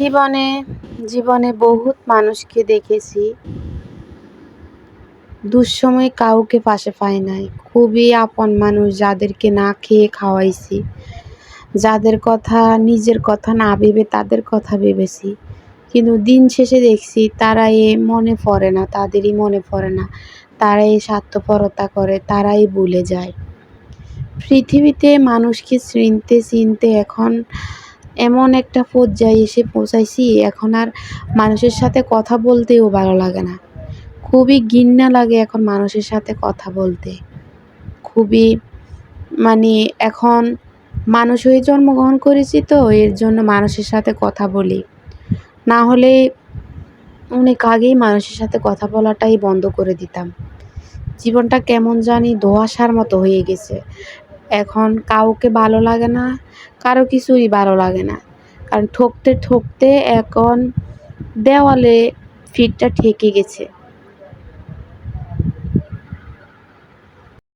জীবনে জীবনে বহুত মানুষকে দেখেছি। দুঃসময় কাউকে পাশে পাই নাই। খুবই আপন মানুষ যাদেরকে না খেয়ে খাওয়াইছি। যাদের কথা, নিজের কথা না ভেবে তাদের কথা ভেবেছি। কিন্তু দিন শেষে দেখছি তারা এ মনে পড়ে না, তাদেরই মনে পড়ে না। তারাই স্বার্থপরতা করে, তারাই ভুলে যায়। পৃথিবীতে মানুষকে চিনতে চিনতে এখন এমন একটা পর্যায়ে এসে পৌঁছাইছি, এখন আর মানুষের সাথে কথা বলতেও ভালো লাগে না। খুবই ঘৃণা লাগে এখন মানুষের সাথে কথা বলতে। খুবই মানে এখন মানুষ হয়ে জন্মগ্রহণ করেছি তো, এর জন্য মানুষের সাথে কথা বলি। না হলে অনেক আগেই মানুষের সাথে কথা বলাটাই বন্ধ করে দিতাম। জীবনটা কেমন জানি ধোঁয়াশার মতো হয়ে গেছে। এখন কাউকে ভালো লাগে না, কারও কিছুই ভালো লাগে না। কারণ ঠকতে ঠকতে এখন দেওয়ালে ফিটটা ঠেকে গেছে।